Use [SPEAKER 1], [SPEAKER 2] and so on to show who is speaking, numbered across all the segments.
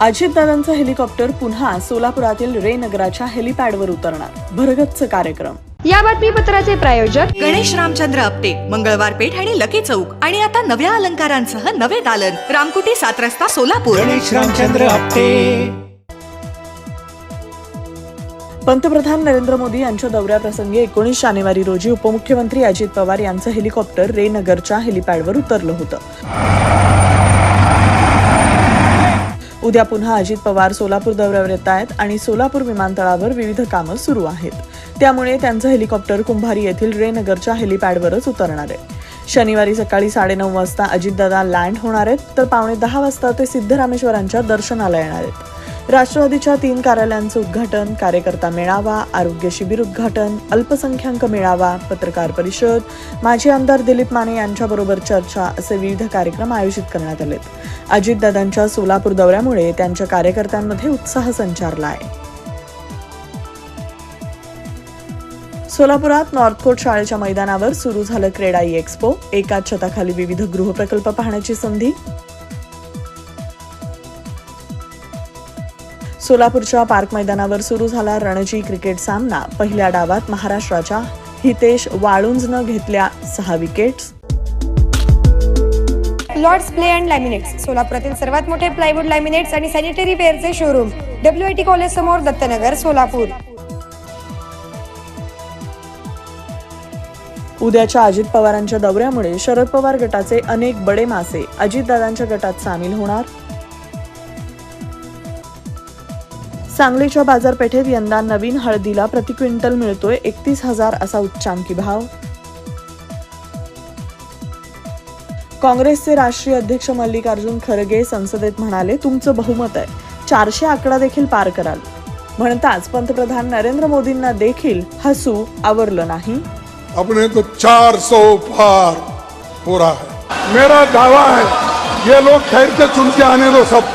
[SPEAKER 1] अजितदादांचं helicopter पुन्हा सोलापुरातील रे नगराच्या हेलिपॅडवर उतरणार. भरगच्च कार्यक्रम.
[SPEAKER 2] या बातमीपत्राचे प्रायोजक
[SPEAKER 3] गणेश रामचंद्र आपटे मंगळवार पेठ आणि लकी चौक. आणि आता नव्या अलंकारांसह नवे दालन. रामकुटी सात रस्ता सोलापूर.
[SPEAKER 4] गणेश रामचंद्र आपटे.
[SPEAKER 1] पंतप्रधान नरेंद्र मोदी यांच्या दौऱ्याप्रसंगी एकोणीस जानेवारी रोजी उपमुख्यमंत्री अजित पवार यांचं हेलिकॉप्टर रे नगरच्या हेलिपॅडवर उतरलं होतं. उद्या पुन्हा अजित पवार सोलापूर दौऱ्यावर येत आहेत आणि सोलापूर विमानतळावर विविध कामं सुरू आहेत. त्यामुळे त्यांचं हेलिकॉप्टर कुंभारी येथील रे नगरच्या हेलिपॅडवरच उतरणार आहे. शनिवारी सकाळी साडेनऊ वाजता अजितदादा लँड होणार आहेत तर पावणे दहा वाजता ते सिद्धरामेश्वरांच्या दर्शनाला येणार आहेत. राष्ट्रवादीच्या तीन कार्यालयांचं उद्घाटन कार्यकर्ता मेळावा आरोग्य शिबिर उद्घाटन अल्पसंख्याक मेळावा पत्रकार परिषद. माजी आमदार दिलीप माने यांच्याबरोबर चर्चा असे विविध कार्यक्रम आयोजित करण्यात आलेत. अजितदादांच्या सोलापूर दौऱ्यामुळे त्यांच्या कार्यकर्त्यांमध्ये उत्साह संचारला आहे सोलापुरात नॉर्थकोट शाळेच्या मैदानावर सुरू झालं क्रेडाई एक्स्पो. एकाच छताखाली विविध गृहप्रकल्प पाहण्याची संधी सोलापूरच्या पार्क मैदानावर सुरू झाला रणजी क्रिकेट सामना. पहिल्या डावात महाराष्ट्राच्या हितेश वाळुंजनं घेतल्या सहा wickets
[SPEAKER 2] Lords ply and laminates सोलापुरातील सर्वात मोठे प्लायवूड लॅमिनेट्स आणि सॅनिटरी वेअरचे शोरूम डब्ल्यू टी कॉलेज समोर दत्तनगर सोलापूर.
[SPEAKER 1] उद्याच्या अजित पवारांच्या दौऱ्यामुळे शरद पवार गटाचे अनेक बडे मासे अजितदादांच्या गटात सामील होणार. सांगलीच्या बाजारपेठेत यंदा नवीन हळदीला प्रति क्विंटल मिळतोय एकतीस हजार असा उच्चांकी भाव. काँग्रेसचे राष्ट्रीय अध्यक्ष मल्लिकार्जुन खरगे संसदेत म्हणाले तुमचं बहुमत आहे. चारशे आकडा देखील पार कराल. म्हणताच पंतप्रधान नरेंद्र मोदींना देखील हसू आवरलं नाही.
[SPEAKER 5] अपने तो चार सौ पार हो रहा है. मेरा दावा है ये लोग ठहर के चुन के आने दो सब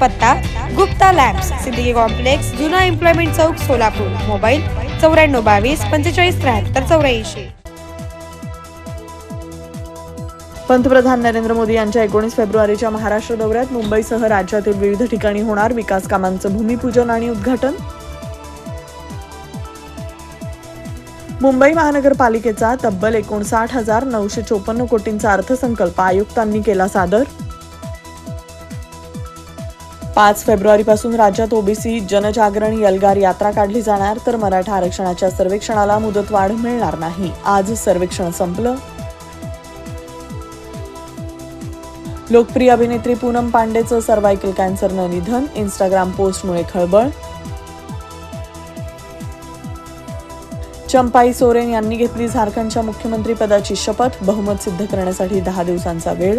[SPEAKER 2] पत्ता गुप्ता लॅम्प्स सिद्दीकी कॉम्प्लेक्स जुना एम्प्लॉयमेंट चौक सोलापूर. मोबाईल चौऱ्याण्णव बावीस पंचेचाळीस त्र्याहत्तर चौऱ्याऐंशी.
[SPEAKER 1] पंतप्रधान नरेंद्र मोदी यांच्या एकोणीस फेब्रुवारीच्या महाराष्ट्र दौऱ्यात मुंबईसह राज्यातील विविध ठिकाणी होणार विकास कामांचं भूमिपूजन आणि उद्घाटन. मुंबई महानगरपालिकेचा तब्बल एकोणसाठ हजार नऊशे चोपन्न कोटींचा अर्थसंकल्प आयुक्तांनी केला सादर. पाच फेब्रुवारीपासून राज्यात ओबीसी जनजागरण यलगार यात्रा काढली जाणार तर मराठा आरक्षणाच्या सर्वेक्षणाला मुदतवाढ मिळणार नाही. आज सर्वेक्षण संपलं. लोकप्रिय अभिनेत्री पूनम पांडेचं सर्वायकल कॅन्सरनं निधन इंस्टाग्राम पोस्टमुळे खळबळ. चंपाई सोरेन यांनी घेतली झारखंडच्या मुख्यमंत्री पदाची शपथ बहुमत सिद्ध करण्यासाठी दहा दिवसांचा वेळ.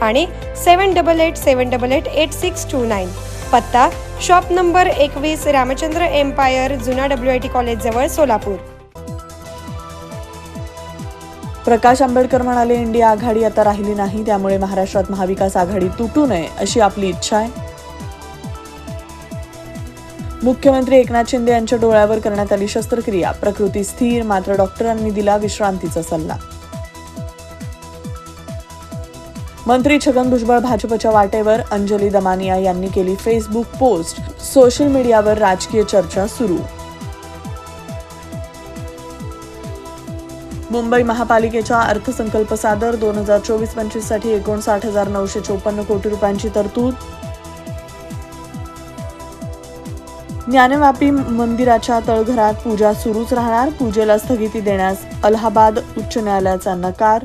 [SPEAKER 2] आणि seven double eight seven double eight eight six two nine. पत्ता शॉप नंबर एकवीस रामचंद्र एम्पायर जुना डब्ल्यू आय टी कॉलेज जवळ सोलापूर.
[SPEAKER 1] प्रकाश आंबेडकर म्हणाले इंडिया आघाडी आता राहिली नाही त्यामुळे महाराष्ट्रात महाविकास आघाडी तुटू नये अशी आपली इच्छा आहे. मुख्यमंत्री एकनाथ शिंदे यांच्या डोळ्यावर करण्यात आली शस्त्रक्रिया. प्रकृती स्थिर मात्र डॉक्टरांनी दिला विश्रांतीचा सल्ला. मंत्री छगन भुजबळ भाजपच्या वाटेवर अंजली दमानिया यांनी केली फेसबुक पोस्ट सोशल मीडियावर राजकीय चर्चा सुरू. मुंबई महापालिकेच्या अर्थसंकल्प सादर दोन हजार चोवीस पंचवीससाठी एकोणसाठ हजार नऊशे चोपन्न कोटी रुपयांची तरतूद. ज्ञानवापी मंदिराच्या तळघरात पूजा सुरूच राहणार. पूजेला स्थगिती देण्यास अलाहाबाद उच्च न्यायालयाचा नकार.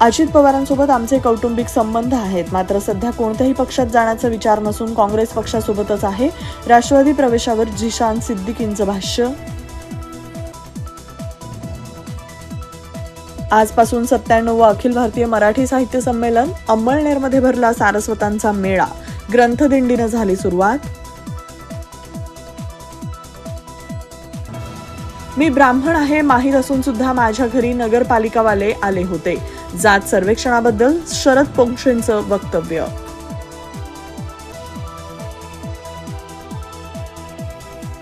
[SPEAKER 1] अजित पवारांसोबत आमचे कौटुंबिक संबंध आहेत. मात्र सध्या कोणत्याही पक्षात जाण्याचा विचार नसून काँग्रेस पक्षासोबतच आहे. राष्ट्रवादी प्रवेशावर जिशान सिद्दीकींचं भाष्य. आजपासून सत्त्याण्णव अखिल भारतीय मराठी साहित्य संमेलन अंमळनेरमध्ये भरला सारस्वतांचा मेळा. ग्रंथदिंडीनं झाली सुरुवात. मी ब्राह्मण आहे माहीत असून सुद्धा माझ्या घरी नगरपालिकावाले आले होते. जात सर्वेक्षणाबद्दल शरद पोंक्षेंचं वक्तव्य.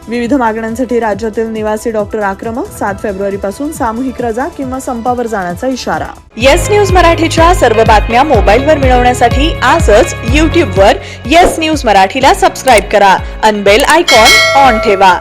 [SPEAKER 1] विविध मागण्यांसाठी राज्यातील निवासी डॉक्टर आक्रमक सात फेब्रुवारी पासून सामूहिक रजा किंवा संपावर जाण्याचा इशारा. येस न्यूज मराठीच्या सर्व बातम्या मोबाईलवर मिळवण्यासाठी आजच यूट्यूबवर येस न्यूज मराठीला सबस्क्राईब करा अनबेल आयकॉन ऑन ठेवा.